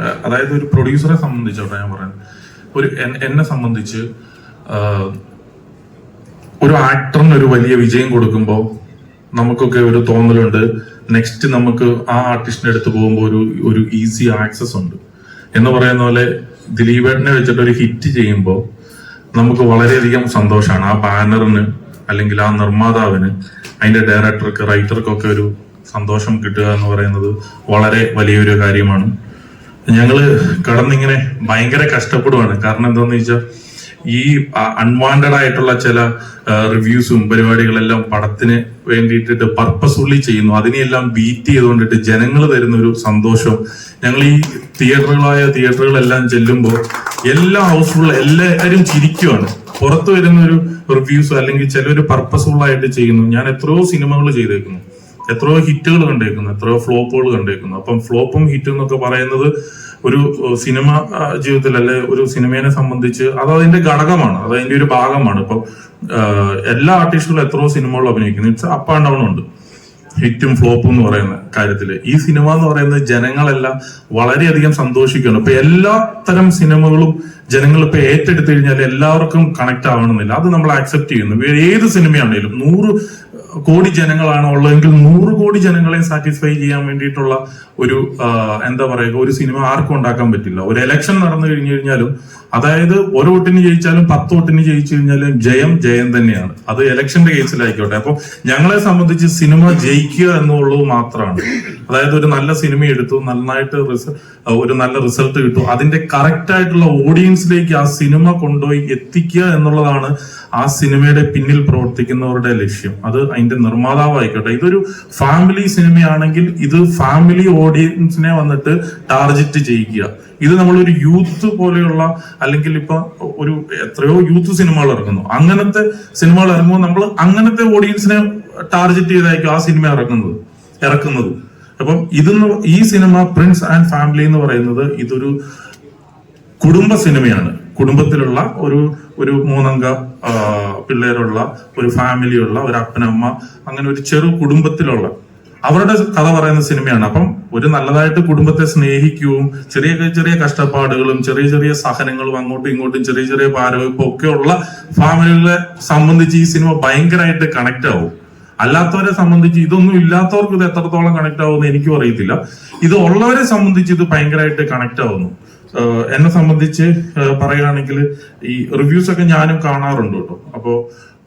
അതായത് ഒരു പ്രൊഡ്യൂസറെ സംബന്ധിച്ചോട്ടെ ഞാൻ പറയാൻ ഒരു എന്നെ സംബന്ധിച്ച് ഒരു ആക്ടറിന് ഒരു വലിയ വിജയം കൊടുക്കുമ്പോൾ നമുക്കൊക്കെ ഒരു തോന്നലുണ്ട്. നെക്സ്റ്റ് നമുക്ക് ആ ആർട്ടിസ്റ്റിന്റെ അടുത്ത് പോകുമ്പോൾ ഒരു ഒരു ഈസി ആക്സസ് ഉണ്ട്. എന്ന് പറയുന്ന പോലെ ദിലീപേട്ടനെ വെച്ചിട്ട് ഒരു ഹിറ്റ് ചെയ്യുമ്പോൾ നമുക്ക് വളരെയധികം സന്തോഷമാണ്. ആ ബാനറിന് അല്ലെങ്കിൽ ആ നിർമ്മാതാവിന് അതിന്റെ ഡയറക്ടർക്ക് റൈറ്റർക്കൊക്കെ ഒരു സന്തോഷം കിട്ടുക എന്ന് പറയുന്നത് വളരെ വലിയൊരു കാര്യമാണ്. ഞങ്ങൾ കടന്നിങ്ങനെ ഭയങ്കര കഷ്ടപ്പെടുവാണ്. കാരണം എന്താന്ന് വെച്ചാൽ ഈ അൺവാണ്ടഡ് ആയിട്ടുള്ള ചില റിവ്യൂസും പരിപാടികളെല്ലാം പടത്തിന് വേണ്ടിയിട്ട് പർപ്പസ്ഫുള്ളി ചെയ്യുന്നു. അതിനെയെല്ലാം ബീറ്റ് ചെയ്തുകൊണ്ടിട്ട് ജനങ്ങൾ തരുന്ന ഒരു സന്തോഷം. ഞങ്ങൾ ഈ തിയേറ്ററുകളായ തിയേറ്ററുകളെല്ലാം ചെല്ലുമ്പോൾ എല്ലാ ഹൗസ്ഫുൾ എല്ലാവരും ചിരിക്കുവാണ്. പുറത്തു വരുന്ന ഒരു റിവ്യൂസ് അല്ലെങ്കിൽ ചിലർ പർപ്പസ്ഫുൾ ആയിട്ട് ചെയ്യുന്നു. ഞാൻ എത്രയോ സിനിമകൾ ചെയ്തേക്കുന്നു. എത്രയോ ഹിറ്റുകൾ കണ്ടേക്കുന്നു എത്രയോ ഫ്ലോപ്പുകൾ കണ്ടേക്കുന്നു. അപ്പം ഫ്ലോപ്പും ഹിറ്റും എന്നൊക്കെ പറയുന്നത് ഒരു സിനിമ ജീവിതത്തിൽ അല്ലെ ഒരു സിനിമയെ സംബന്ധിച്ച് അത് അതിന്റെ ഘടകമാണ് അത് അതിന്റെ ഒരു ഭാഗമാണ്. ഇപ്പൊ എല്ലാ ആർട്ടിസ്റ്റുകളും എത്രയോ സിനിമകൾ അഭിനയിക്കുന്നു. ഇറ്റ്സ് അപ്പ് ആൻഡ് ഡൗൺ ഉണ്ട്. ഹിറ്റും ഫ്ലോപ്പും എന്ന് പറയുന്ന കാര്യത്തിൽ ഈ സിനിമ എന്ന് പറയുന്നത് ജനങ്ങളെല്ലാം വളരെയധികം സന്തോഷിക്കുകയാണ്. ഇപ്പൊ എല്ലാ തരം സിനിമകളും ജനങ്ങൾ ഇപ്പൊ ഏറ്റെടുത്തു കഴിഞ്ഞാൽ എല്ലാവർക്കും കണക്ട് ആവണമെന്നില്ല. അത് നമ്മൾ ആക്സെപ്റ്റ് ചെയ്യുന്നു. ഏത് സിനിമയാണെങ്കിലും നൂറ് കോടി ജനങ്ങളാണ് ഉള്ളതെങ്കിൽ നൂറ് കോടി ജനങ്ങളെ സാറ്റിസ്ഫൈ ചെയ്യാൻ വേണ്ടിയിട്ടുള്ള ഒരു എന്താ പറയുക ഒരു സിനിമ ആർക്കും ഉണ്ടാക്കാൻ പറ്റില്ല. ഒരു എലക്ഷൻ നടന്നു കഴിഞ്ഞു കഴിഞ്ഞാലും അതായത് ഒരു വോട്ടിന് ജയിച്ചാലും പത്ത് വോട്ടിന് ജയിച്ചു കഴിഞ്ഞാലും ജയം ജയം തന്നെയാണ്. അത് ഇലക്ഷന്റെ കേസിലായിക്കോട്ടെ അപ്പൊ ഞങ്ങളെ സംബന്ധിച്ച് സിനിമ ജയിക്കുക എന്നുള്ളത് മാത്രമാണ്. അതായത് ഒരു നല്ല സിനിമ എടുത്തു നന്നായിട്ട് ഒരു നല്ല റിസൾട്ട് കിട്ടും. അതിന്റെ കറക്റ്റ് ആയിട്ടുള്ള ഓഡിയൻസിലേക്ക് ആ സിനിമ കൊണ്ടുപോയി എത്തിക്കുക എന്നുള്ളതാണ് ആ സിനിമയുടെ പിന്നിൽ പ്രവർത്തിക്കുന്നവരുടെ ലക്ഷ്യം. അത് അതിന്റെ നിർമ്മാതാവായിക്കോട്ടെ. ഇതൊരു ഫാമിലി സിനിമയാണെങ്കിൽ ഇത് ഫാമിലി ഓഡിയൻസിനെ വന്നിട്ട് ടാർഗറ്റ് ചെയ്യിക്കുക ഇത് നമ്മളൊരു യൂത്ത് പോലെയുള്ള അല്ലെങ്കിൽ ഇപ്പൊ ഒരു എത്രയോ യൂത്ത് സിനിമകൾ ഇറങ്ങുന്നു. അങ്ങനത്തെ സിനിമകൾ ഇറങ്ങുമ്പോൾ നമ്മൾ അങ്ങനത്തെ ഓഡിയൻസിനെ ടാർഗറ്റ് ചെയ്തായിരിക്കും ആ സിനിമ ഇറങ്ങുന്നത് ഇറക്കുന്നത്. അപ്പം ഇതെന്ന് ഈ സിനിമ പ്രിൻസ് ആൻഡ് ഫാമിലി എന്ന് പറയുന്നത് ഇതൊരു കുടുംബ സിനിമയാണ് കുടുംബത്തിലുള്ള ഒരു ഒരു മൂന്നംഗ പിള്ളേരുള്ള ഒരു ഫാമിലിയുള്ള ഒരു അപ്പനമ്മ അങ്ങനെ ഒരു ചെറു കുടുംബത്തിലുള്ള അവരുടെ കഥ പറയുന്ന സിനിമയാണ്. അപ്പം ഒരു നല്ലതായിട്ട് കുടുംബത്തെ സ്നേഹിക്കുകയും ചെറിയ ചെറിയ കഷ്ടപ്പാടുകളും ചെറിയ ചെറിയ സഹനങ്ങളും അങ്ങോട്ടും ഇങ്ങോട്ടും ചെറിയ ചെറിയ ഭാരവും ഒക്കെ ഉള്ള ഫാമിലികളെ സംബന്ധിച്ച് ഈ സിനിമ ഭയങ്കരമായിട്ട് കണക്ട് ആവും. അല്ലാത്തവരെ സംബന്ധിച്ച് ഇതൊന്നും ഇല്ലാത്തവർക്ക് ഇത് എത്രത്തോളം കണക്ട് ആവുമെന്ന് എനിക്കും അറിയത്തില്ല. ഇത് ഉള്ളവരെ സംബന്ധിച്ച് ഇത് ഭയങ്കരമായിട്ട് കണക്ട് ആവുന്നു. എന്നെ സംബന്ധിച്ച് പറയുകയാണെങ്കിൽ ഈ റിവ്യൂസ് ഒക്കെ ഞാനും കാണാറുണ്ട് കേട്ടോ. അപ്പോ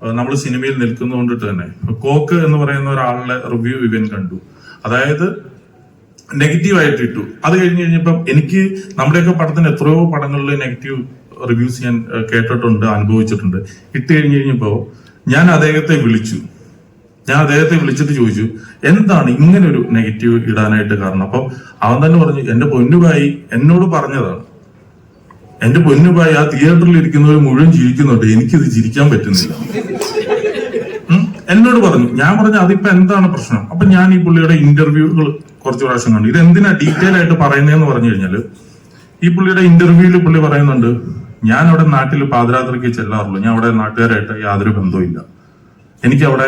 നമ്മൾ സിനിമയിൽ നിൽക്കുന്നതുകൊണ്ടിട്ട് തന്നെ. കോക്ക് എന്ന് പറയുന്ന ഒരാളുടെ റിവ്യൂ ഇവൻ കണ്ടു. അതായത് നെഗറ്റീവായിട്ട് ഇട്ടു. അത് കഴിഞ്ഞ് കഴിഞ്ഞപ്പം എനിക്ക് നമ്മുടെയൊക്കെ പടത്തിന് എത്രയോ പടങ്ങളിൽ നെഗറ്റീവ് റിവ്യൂസ് ഞാൻ കേട്ടിട്ടുണ്ട് അനുഭവിച്ചിട്ടുണ്ട്. ഇട്ട് കഴിഞ്ഞ് കഴിഞ്ഞപ്പോ ഞാൻ അദ്ദേഹത്തെ വിളിച്ചു. ഞാൻ അദ്ദേഹത്തെ വിളിച്ചിട്ട് ചോദിച്ചു എന്താണ് ഇങ്ങനെ ഒരു നെഗറ്റീവ് ഇടാനായിട്ട് കാരണം? അപ്പം അവൻ തന്നെ പറഞ്ഞു എന്റെ പൊന്നുഭായി എന്നോട് പറഞ്ഞതാണ്. എന്റെ പൊന്നുഭായി ആ തിയേറ്ററിൽ ഇരിക്കുന്നവർ മുഴുവൻ ചിരിക്കുന്നുണ്ട്. എനിക്കിത് ചിരിക്കാൻ പറ്റുന്നില്ല. എന്നോട് പറഞ്ഞു. ഞാൻ പറഞ്ഞു അതിപ്പോ എന്താണ് പ്രശ്നം? അപ്പൊ ഞാൻ ഈ പുള്ളിയുടെ ഇന്റർവ്യൂകൾ കുറച്ച് പ്രാവശ്യം കണ്ടു. ഇത് എന്തിനാ ഡീറ്റെയിൽ ആയിട്ട് പറയുന്നതെന്ന് പറഞ്ഞു കഴിഞ്ഞാൽ ഈ പുള്ളിയുടെ ഇന്റർവ്യൂവിൽ പുള്ളി പറയുന്നുണ്ട് ഞാൻ അവിടെ നാട്ടിൽ പാതിരാത്രിക്ക് ചെല്ലാറുള്ളൂ. ഞാൻ അവിടെ നാട്ടുകാരായിട്ട് യാതൊരു ബന്ധവുമില്ല. എനിക്ക് അവിടെ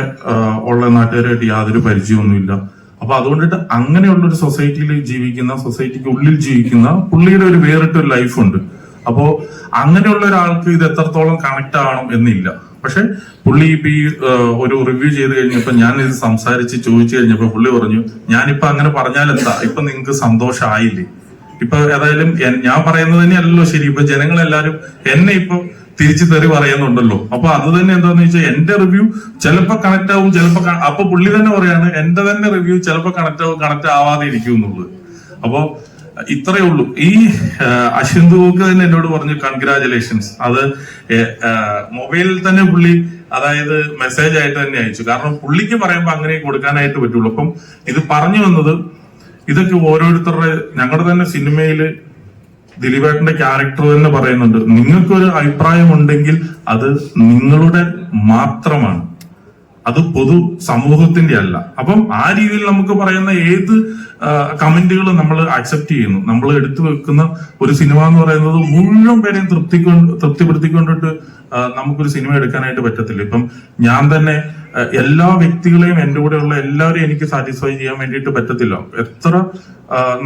ഉള്ള നാട്ടുകാരായിട്ട് യാതൊരു പരിചയമൊന്നുമില്ല. അപ്പൊ അതുകൊണ്ടിട്ട് അങ്ങനെയുള്ള ഒരു സൊസൈറ്റിയിൽ ജീവിക്കുന്ന സൊസൈറ്റിക്ക് ഉള്ളിൽ ജീവിക്കുന്ന പുള്ളിയുടെ ഒരു വേറിട്ടൊരു ലൈഫുണ്ട് അപ്പോ അങ്ങനെയുള്ള ഒരാൾക്ക് ഇത് എത്രത്തോളം കണക്ട് ആവണം എന്നില്ല. പക്ഷെ പുള്ളി ഇപ്പൊ ഈ ഒരു റിവ്യൂ ചെയ്ത് കഴിഞ്ഞപ്പോ ഞാൻ ഇത് സംസാരിച്ച് ചോദിച്ചു കഴിഞ്ഞപ്പോ പുള്ളി പറഞ്ഞു ഞാനിപ്പോ അങ്ങനെ പറഞ്ഞാൽ എന്താ? ഇപ്പൊ നിങ്ങൾക്ക് സന്തോഷമായില്ലേ ഇപ്പൊ ഏതായാലും ഞാൻ പറയുന്നത് തന്നെയല്ലല്ലോ ശരി. ഇപ്പൊ ജനങ്ങളെല്ലാരും എന്നെ ഇപ്പൊ തിരിച്ചു തെറി പറയുന്നുണ്ടല്ലോ. അപ്പൊ അത് തന്നെ എന്താന്ന് വെച്ചാൽ എന്റെ റിവ്യൂ ചിലപ്പോ കണക്ട് ആവും ചിലപ്പോ അപ്പൊ പുള്ളി തന്നെ പറയാണ് എന്റെ തന്നെ റിവ്യൂ ചിലപ്പോ കണക്ട് ആവും കണക്ട് ആവാതെ ഇരിക്കും എന്നുള്ളത്. അപ്പോ ഇത്രയേ ഉള്ളൂ. ഈ അശ്വിന്ദുക്ക് തന്നെ എന്നോട് പറഞ്ഞു കൺഗ്രാചുലേഷൻസ് അത് മൊബൈലിൽ തന്നെ പുള്ളി അതായത് മെസ്സേജ് ആയിട്ട് തന്നെ അയച്ചു. കാരണം പുള്ളിക്ക് പറയുമ്പോൾ അങ്ങനെ കൊടുക്കാനായിട്ട് പറ്റുള്ളൂ. അപ്പം ഇത് പറഞ്ഞു വന്നത് ഇതൊക്കെ ഓരോരുത്തരുടെ ഞങ്ങളുടെ തന്നെ സിനിമയിൽ ദിലീപേട്ടന്റെ ക്യാരക്ടർ തന്നെ പറയുന്നുണ്ട്. നിങ്ങൾക്കൊരു അഭിപ്രായം ഉണ്ടെങ്കിൽ അത് നിങ്ങളുടെ മാത്രമാണ്. അത് പൊതു സമൂഹത്തിന്റെ അല്ല. അപ്പം ആ രീതിയിൽ നമുക്ക് പറയുന്ന ഏത് കമന്റുകൾ നമ്മൾ അക്സെപ്റ്റ് ചെയ്യുന്നു. നമ്മൾ എടുത്തു വെക്കുന്ന ഒരു സിനിമ എന്ന് പറയുന്നത് മുഴുവൻ പേരെയും തൃപ്തിക്കൊണ്ട് തൃപ്തിപ്പെടുത്തിക്കൊണ്ടിട്ട് നമുക്കൊരു സിനിമ എടുക്കാനായിട്ട് പറ്റത്തില്ല. ഇപ്പം ഞാൻ തന്നെ എല്ലാ വ്യക്തികളെയും എന്റെ കൂടെയുള്ള എല്ലാവരെയും എനിക്ക് സാറ്റിസ്ഫൈ ചെയ്യാൻ വേണ്ടിയിട്ട് പറ്റത്തില്ല. എത്ര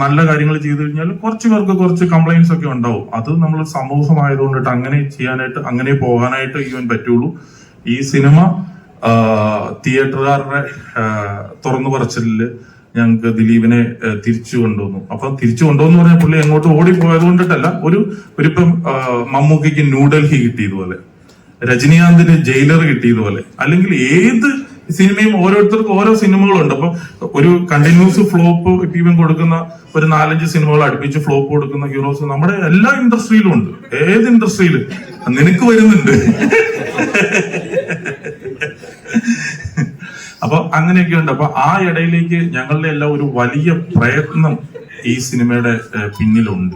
നല്ല കാര്യങ്ങൾ ചെയ്തു കഴിഞ്ഞാൽ കുറച്ച് പേർക്ക് കുറച്ച് കംപ്ലൈൻസ് ഒക്കെ ഉണ്ടാവും. അത് നമ്മൾ സമൂഹമായതുകൊണ്ടിട്ട് അങ്ങനെ ചെയ്യാനായിട്ട് അങ്ങനെ പോകാനായിട്ട് ഈവൻ പറ്റുള്ളൂ. ഈ സിനിമ തിയേറ്ററുകാരുടെ തുറന്നു പറച്ചിലിൽ ഞങ്ങൾക്ക് ദിലീപിനെ തിരിച്ചു കൊണ്ടുവന്നു. അപ്പൊ തിരിച്ചു കൊണ്ടുവന്നു പറഞ്ഞ പുള്ളി എങ്ങോട്ട് ഓടിപ്പോയത് കൊണ്ടിട്ടല്ല. ഒരു ഒരിപ്പം മമ്മൂക്കിക്ക് ന്യൂഡൽഹി കിട്ടിയതുപോലെ. രജനീകാന്തിന് ജയിലർ കിട്ടിയതുപോലെ. അല്ലെങ്കിൽ ഏത് സിനിമയും ഓരോരുത്തർക്കും ഓരോ സിനിമകളുണ്ട്. അപ്പൊ ഒരു കണ്ടിന്യൂസ് ഫ്ലോപ്പ് ഇപ്പം കൊടുക്കുന്ന ഒരു നാലഞ്ച് സിനിമകൾ അടുപ്പിച്ച് ഫ്ലോപ്പ് കൊടുക്കുന്ന ഹീറോസ് നമ്മുടെ എല്ലാ ഇൻഡസ്ട്രിയിലും ഉണ്ട്. ഏത് ഇൻഡസ്ട്രിയിലും. നിനക്ക് വരുന്നുണ്ട്. അപ്പൊ അങ്ങനെയൊക്കെ ഉണ്ട് അപ്പൊ ആ ഇടയിലേക്ക് ഞങ്ങളുടെ എല്ലാം ഒരു വലിയ പ്രയത്നം ഈ സിനിമയുടെ പിന്നിലുണ്ട്.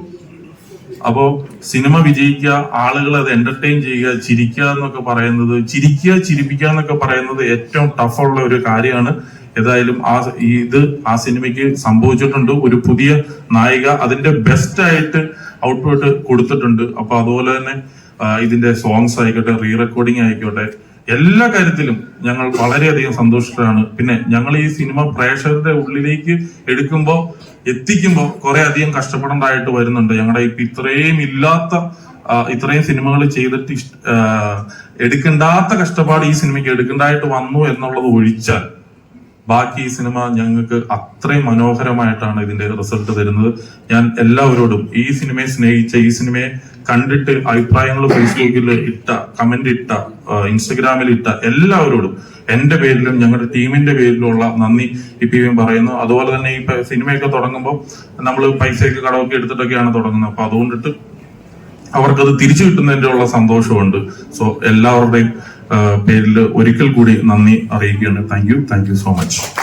അപ്പോ സിനിമ വിജയിക്കുക ആളുകൾ അത് എന്റർടൈൻ ചെയ്യുക ചിരിക്കുക എന്നൊക്കെ പറയുന്നത് ചിരിക്കുക ചിരിപ്പിക്കുക എന്നൊക്കെ പറയുന്നത് ഏറ്റവും ടഫുള്ള ഒരു കാര്യമാണ്. ഏതായാലും ആ ഇത് ആ സിനിമയ്ക്ക് സംഭവിച്ചിട്ടുണ്ട്. ഒരു പുതിയ നായിക അതിന്റെ ബെസ്റ്റ് ആയിട്ട് ഔട്ട്പുട്ട് കൊടുത്തിട്ടുണ്ട്. അപ്പൊ അതുപോലെ തന്നെ ഇതിന്റെ സോങ്സ് ആയിക്കോട്ടെ റീ റെക്കോർഡിംഗ് ആയിക്കോട്ടെ എല്ലാ കാര്യത്തിലും ഞങ്ങൾ വളരെയധികം സന്തോഷിതരാണ് പിന്നെ ഞങ്ങൾ ഈ സിനിമ പ്രേക്ഷകരുടെ ഉള്ളിലേക്ക് എടുക്കുമ്പോൾ എത്തിക്കുമ്പോൾ കുറെ അധികം കഷ്ടപ്പെടേണ്ടതായിട്ട് വരുന്നുണ്ട്. ഞങ്ങളുടെ ഇപ്പൊ ഇത്രയും ഇല്ലാത്ത ഇത്രയും സിനിമകൾ ചെയ്തിട്ട് എടുക്കണ്ടാത്ത കഷ്ടപ്പാട് ഈ സിനിമയ്ക്ക് എടുക്കേണ്ടതായിട്ട് വന്നു എന്നുള്ളത് ഒഴിച്ചാൽ ബാക്കി ഈ സിനിമ ഞങ്ങൾക്ക് അത്രയും മനോഹരമായിട്ടാണ് ഇതിന്റെ റിസൾട്ട് തരുന്നത്. ഞാൻ എല്ലാവരോടും ഈ സിനിമയെ സ്നേഹിച്ച ഈ സിനിമയെ കണ്ടിട്ട് അഭിപ്രായങ്ങൾ ഫേസ്ബുക്കിൽ ഇട്ട കമന്റ് ഇട്ട ഇൻസ്റ്റഗ്രാമിൽ ഇട്ട എല്ലാവരോടും എന്റെ പേരിലും ഞങ്ങളുടെ ടീമിന്റെ പേരിലുള്ള നന്ദി ഇപ്പം പറയുന്നു. അതുപോലെ തന്നെ ഈ സിനിമയൊക്കെ തുടങ്ങുമ്പോൾ നമ്മൾ പൈസയൊക്കെ കടമൊക്കെ എടുത്തിട്ടൊക്കെയാണ് തുടങ്ങുന്നത്. അപ്പൊ അതുകൊണ്ടിട്ട് അവർക്കത് തിരിച്ചു കിട്ടുന്നതിന്റെ ഉള്ള സന്തോഷമുണ്ട്. സോ എല്ലാവരുടെയും പേരിൽ ഒരിക്കൽ കൂടി നന്ദി അറിയിക്കുകയാണ്. Thank you. Thank you so much.